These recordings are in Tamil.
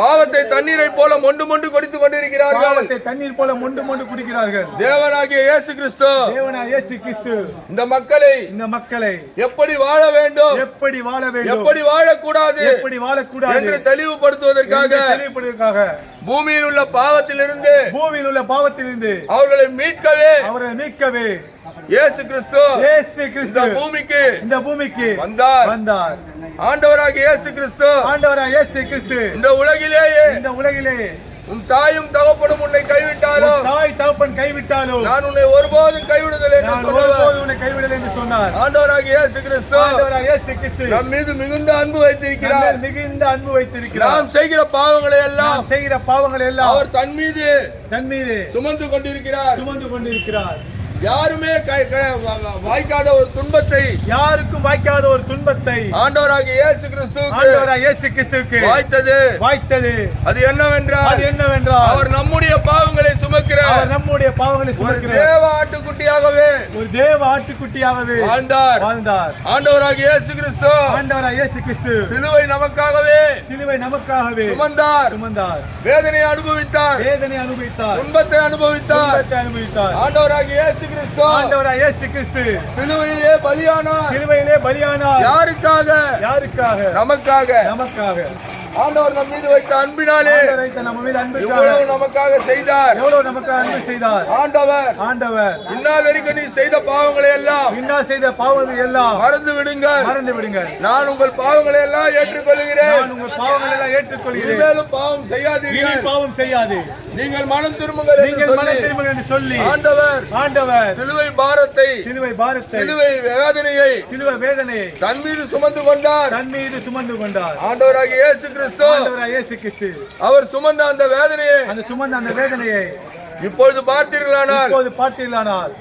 பாவத்தை தண்ணீரை போல மொண்டு மொண்டு குடித்துக் கொண்டிருக்கிறார்கள். பாவத்தை தண்ணீர் போல மொண்டு மொண்டு குடிக்கிறார்கள். தேவனாகிய இயேசு கிறிஸ்து. தேவனா இயேசு கிறிஸ்து. இந்த மக்களை இந்த மக்களை எப்படி வாழ வேண்டும்? எப்படி வாழ வேண்டும்? எப்படி வாழக்கூடாது? எப்படி வாழக்கூடாது? என்று தெளிவுபடுத்துவதற்காக தெளிவுபடுவதற்காக பூமியில் உள்ள பாவத்திலிருந்து பூமியில் உள்ள பாவத்திலிருந்து அவர்களை மீட்கவே அவரை மீட்கவே இயேசு கிறிஸ்து இயேசு இந்த கிறிஸ்து பூமிக்கு இந்த பூமிக்கு வந்தார். வந்தார். ஆண்டவராகிய இயேசு கிறிஸ்து. ஆண்டவரா இயேசு கிறிஸ்து. இந்த உலகிலேயே இந்த உலகிலே உன் தாயும் தகப்படும் உன்னை கைவிட்டாலும் உன் தாய் தகப்பன் கைவிட்டாலும் நான் உன்னை ஒருபோதும் கைவிடுதல் என்று ஒருபோதும் உன்னை என்று சொன்னார். ஆண்டவராகிய இயேசு கிறிஸ்து. ஆண்டவரா இயேசு கிறிஸ்து. நம் மீது மிகுந்த அன்பு வைத்திருக்கிறார். மிகுந்த அன்பு வைத்திருக்கிறார். நாம் செய்கிற பாவங்களை எல்லாம் செய்கிற பாவங்கள் எல்லாம் அவர் தன் மீது தன் மீது சுமந்து கொண்டிருக்கிறார். சுமந்து கொண்டிருக்கிறார். யாருமே வாய்க்காத ஒரு துன்பத்தை யாருக்கும் வாய்க்காத ஒரு துன்பத்தை ஆண்டவராகிய இயேசு கிறிஸ்துவுக்கு ஆண்டவரா இயேசு கிறிஸ்துவுக்கு வாய்த்தது. வாய்த்தது. அது என்னவென்றால் அது என்னவென்றால் அவர் நம்முடைய பாவங்களை சுமக்கிற அவர் நம்முடைய பாவங்களை சுமக்கிறார் தேவ ஆட்டுக்குட்டியாகவே ஒரு தேவ ஆட்டுக்குட்டியாகவே வாழ்ந்தார். வாழ்ந்தார். ஆண்டவராகிய இயேசு கிறிஸ்து ஆண்டவரா இயேசு கிறிஸ்து சிலுவை நமக்காகவே சிலுவை நமக்காகவே சுமந்தார். சுமந்தார். வேதனை அனுபவித்தார். வேதனை அனுபவித்தார். துன்பத்தை அனுபவித்தார். துன்பத்தை அனுபவித்தார். ஆண்டவராகிய இயேசு கிறிஸ்து. ஆண்டவரா இயேசு கிறிஸ்து. சிலுவையிலே பலியானார். சிலுவையிலே பலியானார். யாருக்காக? யாருக்காக? நமக்காக. நமக்காக. ஆண்டவர் நம் மீது வைத்த அன்பினாலே நம்ம மீது அன்பிற்காக இவ்வளவு நமக்காக செய்தார்? எவ்வளவு அன்பு செய்தார்? ஆண்டவர் ஆண்டவர். இந்நாள் வரைக்கும் நீ செய்த பாவங்களை எல்லாம் இன்னா செய்த பாவங்கள் எல்லாம் மறந்து விடுங்கள். மறந்து விடுங்கள். நான் உங்கள் பாவங்களை எல்லாம் ஏற்றுக்கொள்கிறேன். நான் உங்கள் பாவங்கள் எல்லாம் ஏற்றுக்கொள்கிறேன். இனிமேலும் பாவம் செய்யாதீர்கள். பாவம் செய்யாது. நீங்கள் மனம் திரும்புங்கள் நீங்கள் மன சொல்லி திரும்புங்கள் என்று சொல்லி ஆண்டவர் ஆண்டவர் சிலுவை பாரத்தை சிலுவை பாரத்தை சிலுவை வேதனையை சிலுவை வேதனையை தன் மீது சுமந்து கொண்டார். தன் மீது சுமந்து கொண்டார். ஆண்டவராகிய இயேசு கிறிஸ்து ஆண்டவராய் இயேசு கிறிஸ்து அவர் சுமந்த அந்த வேதனையை அந்த சுமந்த அந்த வேதனையை இப்பொழுது பார்த்தீர்களானால் இப்போது பார்த்தீர்களானால்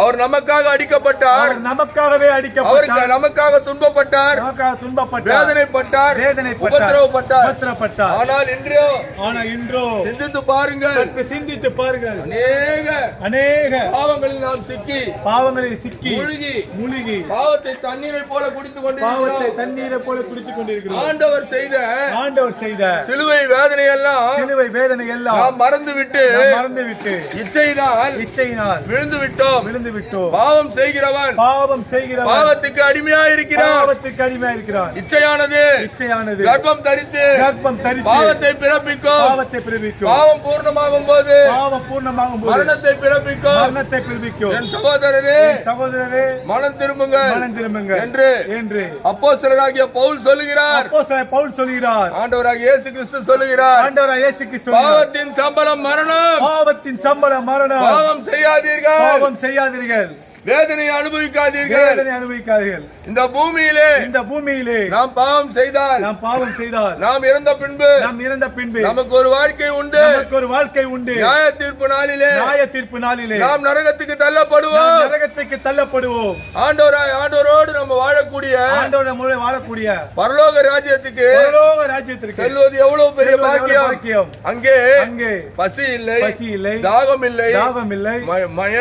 அவர் நமக்காக அடிக்கப்பட்டார். நமக்காகவே அடிக்கப்பட்டார். நமக்காக துன்பப்பட்டார். நமக்காக துன்பப்பட்டார். வேதனைப்பட்டார். வேதனைப்பட்டார். உபத்திரவப்பட்டார். உபத்திரப்பட்டார் ஆனால் இன்றோ ஆனா இன்றோ சிந்தித்து பாருங்கள். சிந்தித்து பாருங்கள். அநேக அநேக பாவங்களில் நாம் சிக்கி பாவங்களில் சிக்கி முழுகி முழுகி பாவத்தை தண்ணீரை போல பாவத்தை கொண்டிருக்கிறோம். தண்ணீரை போல குடித்துக் கொண்டிருக்கிறோம். ஆண்டவர் செய்த ஆண்டவர் செய்த சிலுவை வேதனை எல்லாம் சிலுவை வேதனை எல்லாம் நாம் மறந்து விட்டு நாம் மறந்துவிட்டு இச்சையினால் இச்சையினால் விழுந்து விட்டோம் விழுந்து விட்டோம் பாவம் செய்கிறவன் பாவம் செய்கிறவன் பாவத்துக்கு அடிமையா இருக்கிறான் பாவத்துக்கு அடிமையா இருக்கிறான் இச்சையானது இச்சையானது கர்ப்பம் தரித்து கர்ப்பம் தரித்து பாவத்தை பிறப்பிக்கும். பாவத்தை பிறப்பிக்கும். பாவம் பூர்ணமாகும் போது பாவம் பூர்ணமாகும் போது மரணத்தை பிறப்பிக்கும். மரணத்தை பிறப்பிக்கும். என் சகோதரரே சகோதரரே மனம் திரும்புங்கள். மனம் திரும்புங்கள். என்று என்று அப்போஸ்தலராகிய பவுல் சொல்லுகிறார். அப்போஸ்தலன் பவுல் சொல்கிறார் ஆண்டவராகிய இயேசு கிறிஸ்து சொல்லுகிறார். ஆண்டவராய் இயேசு கிறிஸ்து பாவத்தின் சம்பளம் மரணம். பாவத்தின் சம்பளம் மரணம். பாவம் செய்யாதீர்கள். பாவம் செய்யாதீர்கள். வேதனை அனுபவிக்காதீர்கள். வேதனை அனுபவிக்காதீர்கள். இந்த பூமியிலே இந்த பூமியிலே நாம் பாவம் செய்தால் நாம் பாவம் செய்தால் நாம் இறந்த பின்பு நாம் இறந்த பின்பு நமக்கு ஒரு வாழ்க்கை உண்டு. நமக்கு ஒரு வாழ்க்கை உண்டு. நியாய தீர்ப்பு நாளிலே நியாய தீர்ப்பு நாளிலே நாம் நரகத்துக்கு தள்ளப்படுவோம். நரகத்துக்கு தள்ளப்படுவோம். ஆண்டவராய் ஆண்டவரோடு நம்ம வாழக்கூடிய ஆண்டோட மூலம் வாழக்கூடிய பரலோக ராஜ்யத்துக்கு பரலோக ராஜ்யத்திற்கு செல்வது எவ்வளவு பெரிய பாக்கியம். அங்கே அங்கே பசி இல்லை பசி இல்லை தாகம் இல்லை தாகம் இல்லை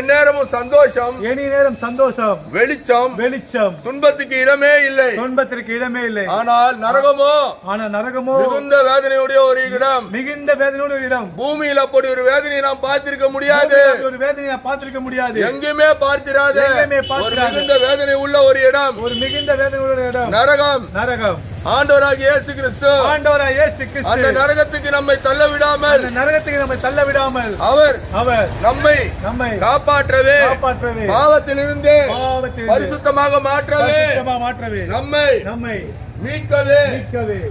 எந்நேரமும் சந்தோஷம். எனி நேரம் சந்தோஷம். வெளிச்சம். வெளிச்சம். துன்பத்துக்கு இடமே இல்லை. துன்பத்திற்கு இடமே இல்லை. ஆனால் நரகமோ? ஆனா நரகமோ? மிகுந்த வேதனையுடைய ஒரு இடம். மிகுந்த வேதனையோட ஒரு இடம். பூமியில் அப்படி ஒரு வேதனையை நாம் பார்த்திருக்க முடியாது. ஒரு வேதனையை பார்த்திருக்க முடியாது. எங்குமே பார்த்திராத எங்குமே ஒரு பார்த்திராத. மிகுந்த வேதனை உள்ள ஒரு இடம். ஒரு மிகுந்த வேதனையோட ஒரு இடம். நரகம். நரகம். ஆண்டவராகிய இயேசு கிறிஸ்து ஆண்டவரா இயேசு அந்த கிறிஸ்து நரகத்துக்கு நம்மை தள்ள விடாமல் அந்த நரகத்துக்கு நம்மை தள்ள விடாமல் அவர் அவர் நம்மை நம்மை காப்பாற்றவே. காப்பாற்றவே. பாவத்திலிருந்து பாவத்தில் பரிசுத்தமாக மாற்றவே. மாற்றவே. நம்மை நம்மை மீட்கவே.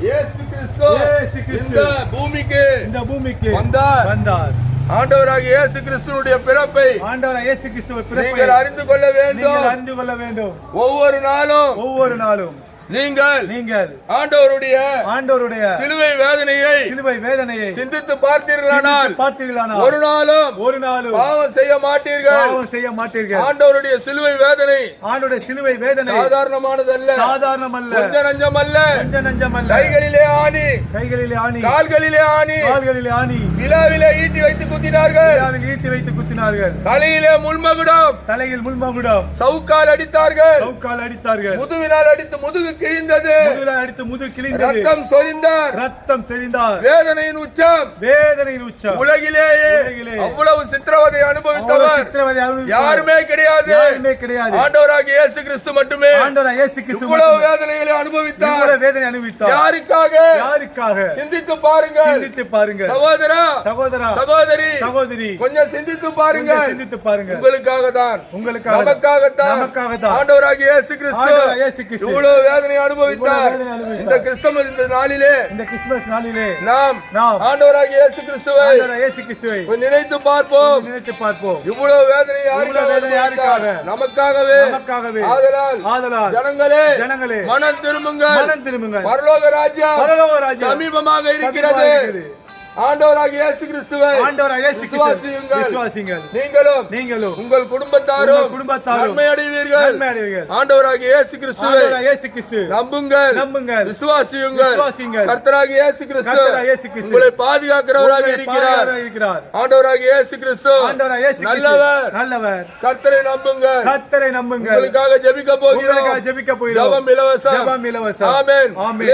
இயேசு கிறிஸ்து இந்த பூமிக்கு இந்த பூமிக்கு வந்தார். வந்தார். ஆண்டவராகிய இயேசு கிறிஸ்துனுடைய பிறப்பை ஆண்டவரா இயேசு கிறிஸ்துவ பிறப்பை நீங்கள் அறிந்து கொள்ள வேண்டும். அறிந்து கொள்ள வேண்டும். ஒவ்வொரு நாளும் ஒவ்வொரு நாளும். நீங்கள் நீங்கள் ஆண்டவருடைய ஆண்டவருடைய சிலுவை வேதனையை சிலுவை வேதனையை சிந்தித்து பார்த்தீர்களானால் பார்த்தீர்களானால் ஒரு நாளும் ஒரு நாளும் பாவம் செய்ய மாட்டீர்கள். பாவம் செய்ய மாட்டீர்கள். ஆண்டவருடைய சிலுவை வேதனை ஆண்டோட சிலுவை வேதனை சாதாரணமானதல்ல. சாதாரணம் அல்ல கொஞ்ச நஞ்சம் அல்ல கொஞ்ச நஞ்சம் அல்ல கைகளிலே ஆணி. கைகளிலே ஆணி. கால்களிலே ஆணி. கால்களிலே ஆணி. விழாவிலே ஈட்டி வைத்து குத்தினார்கள். ஈட்டி வைத்து குத்தினார்கள். தலையிலே முள்மகுடம் தலையில் முள்மகுடம். சவுக்கால் அடித்தார்கள். சவுக்கால் அடித்தார்கள். முதுவினால் அடித்து முதுகு கிழிந்தது. முதுகில் அடித்து முது கிழிந்தது. ரத்தம் சொரிந்தார். ரத்தம் செறிந்தார் வேதனையின் உச்சம். வேதனையின் உச்சம். உலகிலேயே உலகிலே. அவ்வளவு சித்திரவதை அனுபவித்தவர். சித்திரவதை. யாருமே கிடையாது. யாருமே கிடையாது. ஆண்டவராகிய இயேசு கிறிஸ்து மட்டுமே. ஆண்டவராய் இயேசு கிறிஸ்து இவ்வளவு வேதனைகளை அனுபவித்தார். வேதனை அனுபவித்தார். யாருக்காக? யாருக்காக? சிந்தித்து பாருங்கள். சிந்தித்து பாருங்க சகோதரா? சகோதரா? சகோதரி சகோதரி. கொஞ்சம் சிந்தித்து பாருங்க சிந்தித்து பாருங்க உங்களுக்காக தான் உங்களுக்காக நமக்காகத்தான் நமக்காகத்தான். ஆண்டவராகிய இயேசு கிறிஸ்து ஆண்டவராய் இயேசு கிறிஸ்து இவ்வளவு வேதனை அனுபவித்தார். வேதனை. இந்த கிறிஸ்தமஸ் இந்த நாளிலே இந்த கிறிஸ்துமஸ் நாளிலே நாம் நாம் ஆண்டவராகிய இயேசு கிறிஸ்துவை ஆண்டவராய் இயேசு கிறிஸ்துவை நினைத்து பார்ப்போம். நினைத்து பார்ப்போம். இவ்வளவு வேதனை வேதனை யாருக்காக? யாருக்காக? நமக்காகவே. நமக்காகவே. ஆதலால் ஆதலால் ஜனங்களே ஜனங்களே மனம் திரும்புங்கள். மனம் திரும்புங்கள். பரலோக ராஜ்யம் பரலோக ராஜ்யம் சமீபமாக இருக்கிறது. ஆண்டவராகிய இயேசு கிறிஸ்துவை ஆண்டவராய் இயேசு விசுவாசியுங்கள். விசுவாசிங்கள் நீங்களும் நீங்களும். உங்கள் குடும்பத்தாரும் குடும்பத்தாரும் நன்மை அடைவீர்கள். நன்மை அடைவீர்கள். ஆண்டவராகிய இயேசு கிறிஸ்துவை ஆண்டவராய் இயேசு கிறிஸ்து. நம்புங்கள் நம்புங்கள். விசுவாசியுங்கள். விசுவாசியுங்கள். கர்த்தராகிய இயேசு கிறிஸ்து கர்த்தராகிய இயேசு கிறிஸ்து. உங்களை பாதுகாக்கிறவராக இருக்கிறார். இருக்கிறார். ஆண்டவராகிய இயேசு கிறிஸ்து ஆண்டவராய் இயேசு கிறிஸ்து. நல்லவர். நல்லவர். கர்த்தரை நம்புங்கள். கர்த்தரை நம்புங்கள். உங்களுக்காக ஜெபிக்க போகிறோம். உங்களுக்காக ஜெபிக்க போகிறோம். ஜெபம் இலவசம். ஜெபம் இலவசம். ஆமென். ஆமென்.